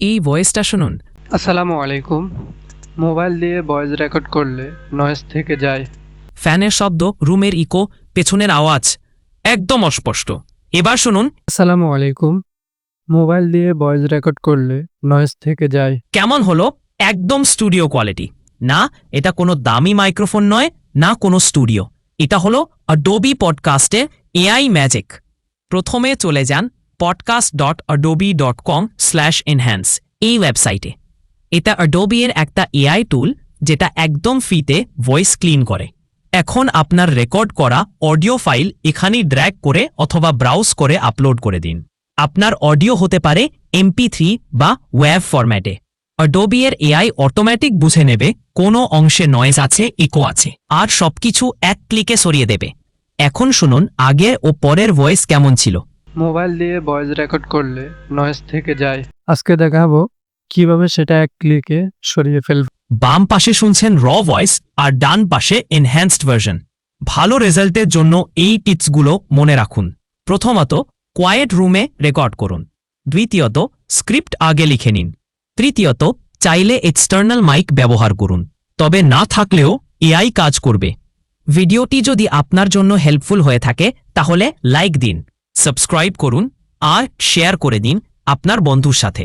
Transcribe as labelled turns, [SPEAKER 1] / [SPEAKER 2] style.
[SPEAKER 1] এই ভয়েসটা শুনুন।
[SPEAKER 2] আসসালামু আলাইকুম। মোবাইল দিয়ে ভয়েস রেকর্ড করলে নয়েজ থেকে যায়।
[SPEAKER 1] ফ্যানের শব্দ রুমের ইকো পেছনের আওয়াজ একদম অস্পষ্ট। এবার শুনুন।
[SPEAKER 2] আসসালামু আলাইকুম। মোবাইল দিয়ে ভয়েস রেকর্ড করলে নয়েজ থেকে যায়।
[SPEAKER 1] কেমন হলো? একদম স্টুডিও কোয়ালিটি না এটা কোনো দামি মাইক্রোফোন নয় না কোনো স্টুডিও এটা হলো অডোবি পডকাস্টের এআই ম্যাজিক প্রথমে চলে যান podcast dot Adobe dot com slash enhance এই ওয়েবসাইটে এটা অডোবি এর একটা এআই টুল যেটা একদম ফ্রিতে ভয়েস ক্লিন করে। এখন আপনার রেকর্ড করা অডিও ফাইল এখানেই ড্র্যাগ করে অথবা ব্রাউজ করে আপলোড করে দিন। আপনার অডিও হতে পারে এমপি থ্রি বা ওয়েব ফরম্যাটে অডোবি এর এআই অটোমেটিক বুঝে নেবে কোনো অংশে নয়েজ আছে ইকো আছে, আর সবকিছু এক ক্লিকে সরিয়ে দেবে। এখন শুনুন আগের ও পরের ভয়েস কেমন ছিল।
[SPEAKER 2] মোবাইল দিয়ে ভয়েস রেকর্ড করলে নয়েজ থেকে যায়। আজকে দেখাবো কীভাবে সেটা এক ক্লিকে সরিয়ে ফেলব।
[SPEAKER 1] বাম পাশে শুনছেন র ভয়েস আর ডান পাশে এনহ্যান্সড ভার্সন ভালো রেজাল্টের জন্য এই টিপসগুলো মনে রাখুন। প্রথমত কোয়েট রুমে রেকর্ড করুন। দ্বিতীয়ত স্ক্রিপ্ট আগে লিখে নিন। তৃতীয়ত চাইলে এক্সটার্নাল মাইক ব্যবহার করুন। তবে না থাকলেও এআই কাজ করবে। ভিডিওটি যদি আপনার জন্য হেল্পফুল হয়ে থাকে তাহলে লাইক দিন। সাবস্ক্রাইব করুন আর শেয়ার করে দিন আপনার বন্ধুর সাথে।